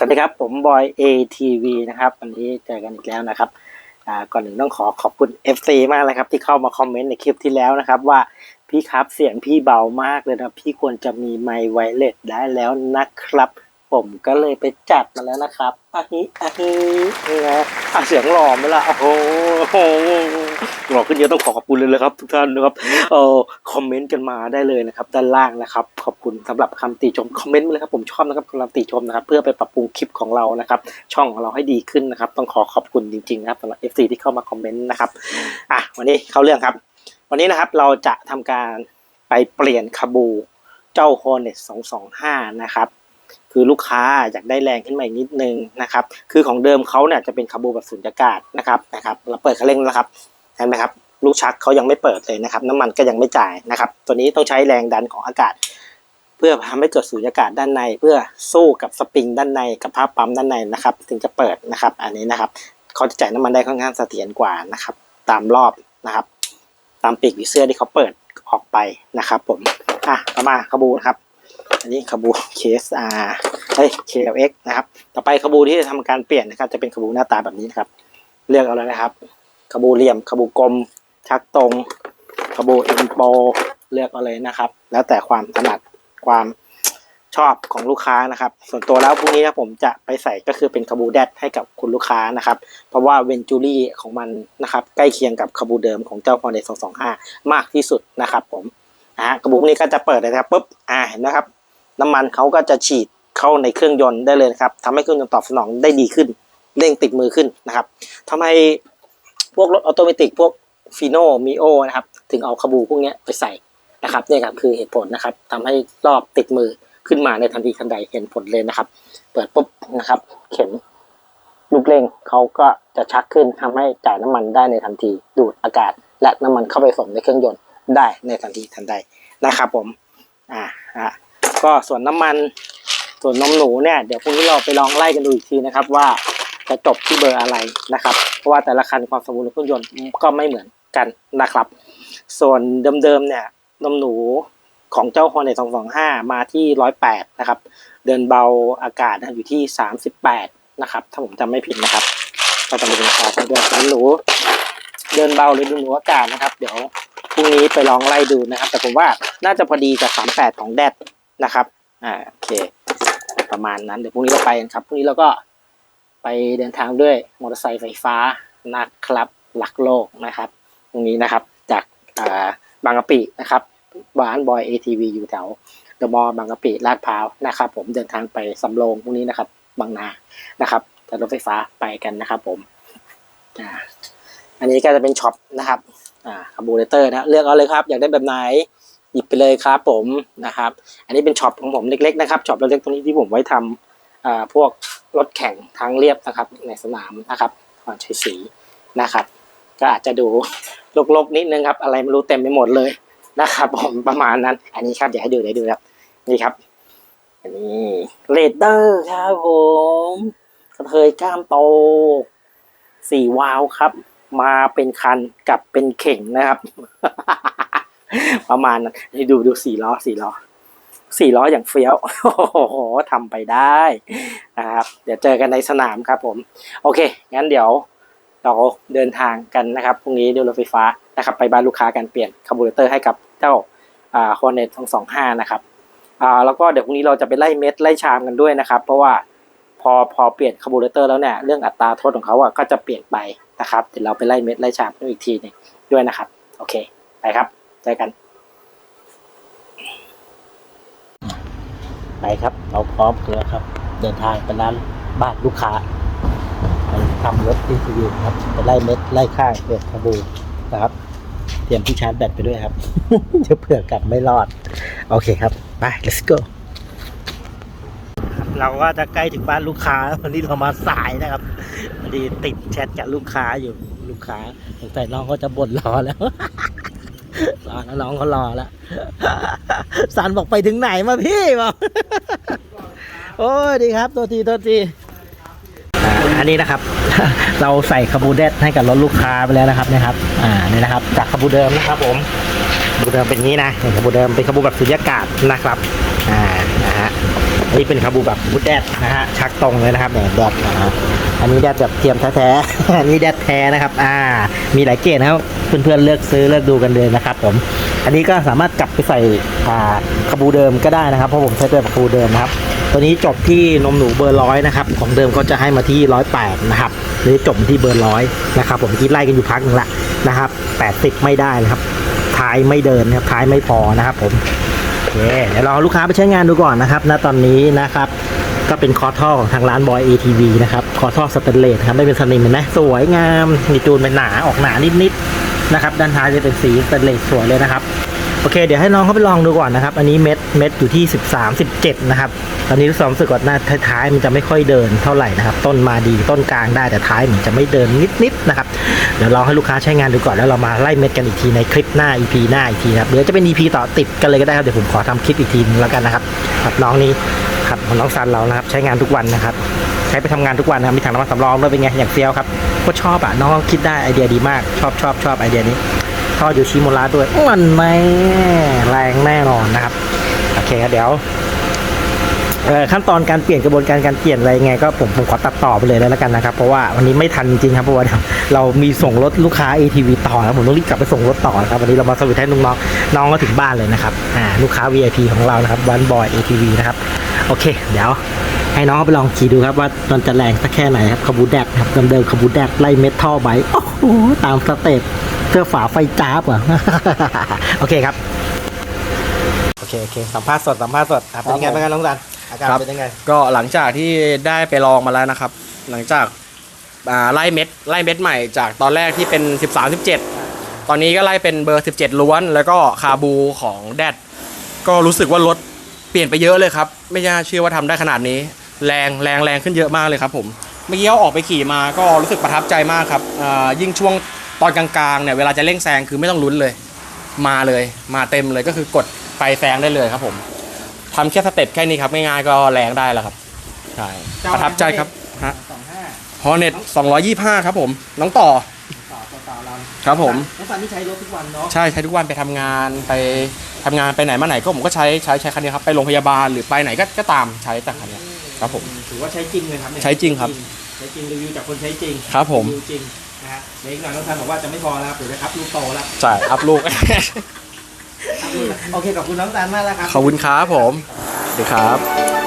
สวัสดีครับ ผมบอย ATV นะครับ วันนี้เจอกันอีกแล้วนะครับก่อนหนึ่งต้องขอขอบคุณ FC มากเลยครับ ที่เข้ามาคอมเมนต์ในคลิปที่แล้วนะครับ ว่าพี่ครับเสียงพี่เบามากเลยนะพี่ควรจะมีไมค์ไวเลสได้แล้วนะครับ ผมก็เลยไปจัดมาแล้วนะครับอะฮิอะฮินี่นะอะเสียงหล่อไหมล่ะโอ้โหหล่อขึ้นเยอะต้องขอขอบคุณเลยเลยครับ ทุกท่านนะครับเออคอมเมนต์กันมาได้เลยนะครับ ด้านล่างนะครับ ขอบคุณสำหรับคำติชมคอมเมนต์เลยครับผมชอบนะครับคำติชมนะครับ เพื่อไปปรับปรุงคลิปของเรานะครับ ช่องของเราให้ดีขึ้นนะครับ ต้องขอขอบคุณจริงๆนะครับสำหรับ FC ที่เข้ามาคอมเมนต์นะครับอะวันนี้เข้าเรื่องครับ วันนี้นะครับเราจะทำการไปเปลี่ยนคาบูเจ้า Hornet 225 นะครับ คือลูกค้าอยากได้แรงขึ้นมาอีกนิดนึงนะครับ คือของเดิมเขาเนี่ยจะเป็นคาร์บูแบบสุญญากาศนะครับนะครับ เราเปิดคันเร่งแล้วครับเห็นไหมครับ ลูกชักเขายังไม่เปิดเลยนะครับ น้ำมันก็ยังไม่จ่ายนะครับ ตัวนี้ต้องใช้แรงดันของอากาศ เพื่อทำให้เกิดสุญญากาศด้านใน เพื่อสู้กับสปริงด้านในกับภาพปั๊มด้านในนะครับ ถึงจะเปิดนะครับ อันนี้นะครับเขาจะจ่ายน้ำมันได้ค่อนข้างเสถียรกว่านะครับ ตามรอบนะครับ ตามปีกผีเสื้อที่เขาเปิดออกไปนะครับ ผมอะมาคาบูนครับ อันนี้คาบู KSR เฮ้ย KLX นะครับ ต่อไปคาบูที่จะทำการเปลี่ยนนะครับ จะเป็นคาบูหน้าตาแบบนี้นะครับ เลือกเอาเลยนะครับคาบูเหลี่ยมคาบูกลม ชักตรงคาบูเอ็นโปเลือกเอาเลยนะครับ แล้วแต่ความถนัดความชอบของลูกค้านะครับ ส่วนตัวแล้วพรุ่งนี้นะผมจะไปใส่ก็คือเป็นคาบูแดดให้กับคุณลูกค้านะครับ เพราะว่าเวนจูรี่ของมันนะครับ ใกล้เคียงกับคาบูเดิมของเจ้า Hornet 225มากที่สุดนะครับผมนะฮะกระบุกนี้ก็จะเปิดเลยครับปุ๊บอ่าเห็นนะครับ น้ำมันเขาก็จะฉีดเข้าในเครื่องยนต์ได้เลยนะครับทำให้เครื่องยนต์ตอบสนองได้ดีขึ้นเร่งติดมือขึ้นนะครับทำให้พวกรถออโตเมติกพวกฟีโนมิโอนะครับ ถึงเอาคาบูพวกนี้ไปใส่นะครับนี่ครับคือเหตุผลนะครับทำให้รอบติดมือขึ้นมาในทันทีทันใดเห็นผลเลยนะครับ เปิดปุ๊บนะครับ เข็มลูกเร่งเขาก็จะชักขึ้นทำให้จ่ายน้ำมันได้ในทันที ดูดอากาศ และน้ำมันเข้าไปส่งในเครื่องยนต์ได้ในทันทีทันใดนะครับผม อ่าอ่า ก็ส่วนน้ำมันส่วนนมหนูเนี่ยเดี๋ยวพรุ่งนี้เราไปลองไล่กันดูอีกทีนะครับ ว่าจะจบที่เบอร์อะไรนะครับ เพราะว่าแต่ละคันความสมบูรณ์ของเครื่องยนต์ก็ไม่เหมือนกันนะครับ ส่วนเดิมๆเนี่ยนมหนูของเจ้า Hornet 225 มาที่ 108 นะครับ เดินเบาอากาศอยู่ที่ 38 นะครับ ถ้าผมจำไม่ผิดนะครับ ก็จะเป็นราคาทั้งเดือนนหนูเดินเบาหรือดูหนูอากาศนะครับ เดี๋ยวพรุ่งนี้ไปลองไล่ดูนะครับ แต่ผมว่าน่าจะพอดีกับ 38 ของแดด นะครับอ่าโอเค ประมาณนั้นเดี๋ยวพรุ่งนี้เราไปกันครับพรุ่งนี้เราก็ไปเดินทางด้วยมอเตอร์ไซค์ไฟฟ้านะครับหลักโลกนะครับตรงนี้นะครับจากอ่าบางกะปินะครับบ้านบอย ATV อยู่แถวเดอะมอลล์บางกะปิลาดพร้าวนะครับ ผมเดินทางไปสำโรงพรุ่งนี้นะครับบางนานะครับแต่รถไฟฟ้าไปกันนะครับผมอ่าอันนี้ก็จะเป็นช็อปนะครับอ่าคาบูเรเตอร์นะเลือกเอาเลยครับ อยากได้แบบไหน ยิบไปเลยครับผมนะครับ อันนี้เป็นช็อปของผมเล็กๆนะครับช็อปเล็กๆตรงนี้ที่ผมไว้ทำอ่าพวกรถแข่งทางเรียบนะครับ ในสนามนะครับก่อนใช้สีนะครับ ก็อาจจะดูลกๆนิดนึงครับ อะไรไม่รู้เต็มไปหมดเลยนะครับผมประมาณนั้น อันนี้ครับเดี๋ยวให้ดูเดี๋ยวดูครับนี่ครับอันนี้เรดเดอร์ครับผมกระเทยก้ามโตสี่วาล์วครับ มาเป็นคันกับเป็นเข่งนะครับ ประมาณนั้นนี่ดูดูสี่ล้อสี่ล้อสี่ล้ออย่างเฟี้ยว โอ้โหทำไปได้นะครับ เดี๋ยวเจอกันในสนามครับผม โอเค งั้นเดี๋ยวเราเดินทางกันนะครับ พรุ่งนี้ด้วยรถไฟฟ้านะครับ ไปบ้านลูกค้ากันเปลี่ยนคาร์บูเรเตอร์ให้กับเจ้าอ่า Hornet 225นะครับอ่าแล้วก็เดี๋ยวพรุ่งนี้เราจะไปไล่เม็ดไล่ชามกันด้วยนะครับ เพราะว่าพอพอเปลี่ยนคาร์บูเรเตอร์แล้วเนี่ยเรื่องอัตราโทษของเขาอะก็จะเปลี่ยนไปนะครับ เดี๋ยวเราไปไล่เม็ดไล่ชามกันอีกทีหนึงด้วยนะครับ โอเค ไปครับ เจอกัน ไปครับ เราพร้อมกันแล้วครับ เดินทางไปร้านบ้านลูกค้าไปทำรถดีซีครับไปไล่เม็ดไล่ข้างเปลี่ยนคาร์บูนะครับ เตรียมที่ชาร์จแบตไปด้วยครับเดี๋ยวเผื่อกลับไม่รอด โอเคครับ ไป let's go เราก็จะใกล้ถึงบ้านลูกค้าวันนี้เรามาสายนะครับพอดีติดแชทกับลูกค้าอยู่ลูกค้าสงสัยน้องเขาจะบ่นรอแล้ว รอแล้วน้องเขารอแล้วสันบอกไปถึงไหนมาพี่บอกโอ้ยดีครับตัวทีตัวทีอันนี้นะครับ เราใส่คาบูเดตให้กับรถลูกค้าไปแล้วนะครับนะครับ อ่านี่นะครับ จากคาบูเดิมนะครับผมคาบูเดิมเป็นอย่างนี้นะคาบูเดิมเป็นคาบูแบบสุญญากาศนะครับ อ่า นะฮะอันนี้เป็นคาบูแบบดแดดนะฮะชักตรงเลยนะครับเนี่ยแดดนะฮะอันนี้แดดแบบเทียมแท้ๆ อันนี้แดดแท้นะครับ อ่า มีหลายเกรดนะครับเพื่อนๆเลือกซื้อเลือกดูกันเลยนะครับผม อันนี้ก็สามารถกลับไปใส่อ่าคาบูเดิมก็ได้นะครับเพราะผมใช้เป็นคาบูเดิมนะครับตัวนี้จบที่นมหนูเบอร์ร้อยนะครับของเดิมก็จะให้มาที่ร้อยแปดนะครับหรือจบที่เบอร์ร้อยนะครับผมคิดไล่กันอยู่พักหนึ่งละนะครับแปดสิบไม่ได้นะครับท้ายไม่เดินนะครับท้ายไม่พอนะครับผม เคเดี๋ยวเราเอาลูกค้าไปใช้งานดูก่อนนะครับณตอนนี้นะครับก็เป็นคอท่อของทางร้านบอย ATV นะครับ คอท่อสเตนเลสครับไม่เป็นสนิมเห็นไหมสวยงาม มีจูนเป็นหนาออกหนานิดๆนะครับ ด้านท้ายจะเป็นสีสเตนเลสสวยเลยนะครับ โอเค เดี๋ยวให้น้องเขาไปลองดูก่อนนะครับ อันนี้เม็ดเม็ดอยู่ที่ 13 17 นะครับ ตอนนี้รู้สึกรู้สึกว่าหน้าท้ายๆมันจะไม่ค่อยเดินเท่าไหร่นะครับ ต้นมาดีต้นกลางได้แต่ท้ายมันจะไม่เดินนิดๆนะครับ เดี๋ยวลองให้ลูกค้าใช้งานดูก่อนแล้วเรามาไล่เม็ดกันอีกทีในคลิปหน้า EP หน้าอีกทีนะครับเดี๋ยวจะเป็น EP ต่อติดกันเลยก็ได้ครับเดี๋ยวผมขอทำคลิปอีกทีนึงแล้วกันนะครับครับน้องนี้ครับน้องซันเรานะครับใช้งานทุกวันนะครับใช้ไปทำงานทุกวันนะมีถังน้ำมันสำรองด้วยเป็นไงอย่างเฟี้ยวครับก็ชอบอะน้องคิดได้ไอเดียดีมากชอบชอบชอบไอเดียนี้ ท่อยูชิโมระด้วยมันไม่แรงแน่นอนนะครับ โอเคครับเดี๋ยวขั้นตอนการเปลี่ยนกระบวนการการเปลี่ยนอะไรยังไงก็ผมผมขอตัดต่อไปเลยแล้วกันนะครับ เพราะว่าวันนี้ไม่ทันจริงครับเพราะว่าเรามีส่งรถลูกค้า ATV ต่อแล้วผมต้องรีบกลับไปส่งรถต่อนะครับวันนี้เรามาสวิตช์ให้น้องน้องก็ถึงบ้านเลยนะครับอ่าลูกค้า VIP ของเรานะครับวันบอย ATV นะครับโอเค เดี๋ยวให้น้องไปลองขี่ดูครับว่ามันจะแรงสักแค่ไหนครับขบูแดดครับเดิมๆขบูแดดไล่เมทัลไบโอ้โหตามสเต็ป เพื่อฝาไฟจ้าบอะ โอเคครับ โอเคโอเคสัมภาษณ์สดสัมภาษณ์สดอะเป็นยังไงบ้างครับน้องซันอาการครับ เป็นยังไง ก็หลังจากที่ได้ไปลองมาแล้วนะครับ หลังจากอ่าไล่เม็ดไล่เม็ดใหม่จากตอนแรกที่เป็น 13 17 ตอนนี้ก็ไล่เป็นเบอร์ 17 ล้วน แล้วก็คาบูของแดดก็รู้สึกว่ารถเปลี่ยนไปเยอะเลยครับ ไม่น่าเชื่อว่าทำได้ขนาดนี้ แรงแรงแรงขึ้นเยอะมากเลยครับผมเมื่อกี้เอาออกไปขี่มาก็รู้สึกประทับใจมากครับอ่ายิ่งช่วง ตอนกลางๆเนี่ยเวลาจะเร่งแซงคือไม่ต้องลุ้นเลย มาเลยมาเต็มเลยก็คือกดไปแซงได้เลยครับผมทำแค่สเต็ปแค่นี้ครับง่ายๆก็แรงได้แล้วครับใช่ประทับใจครับฮะสองห้าฮอเน็ต225 ครับผม น้องต่อต่อต่อต่อเราครับผมน้องซันที่ใช้รถทุกวันเนาะใช่ใช้ทุกวันไปทำงานไปทำงานไปไหนมาไหนก็ผมก็ใช้ใช้ใช้คันนี้ครับไปโรงพยาบาลหรือไปไหนก็ก็ตามใช้แต่คันนี้ ครับผม ถือว่าใช้จริงเลยครับเนี่ยใช้จริงครับ ใช้จริงรีวิวจากคนใช้จริงครับผม รีวิวจริง นะฮะเดี๋ยวอีกหน่อยน้องซันบอกว่าจะไม่พอแล้วครับเดี๋ยวจะครับลูกโตแล้วจ่ายอัพลูก โอเคขอบคุณน้องซันมากแล้วครับ ขอบคุณครับผมสวัสดีครับ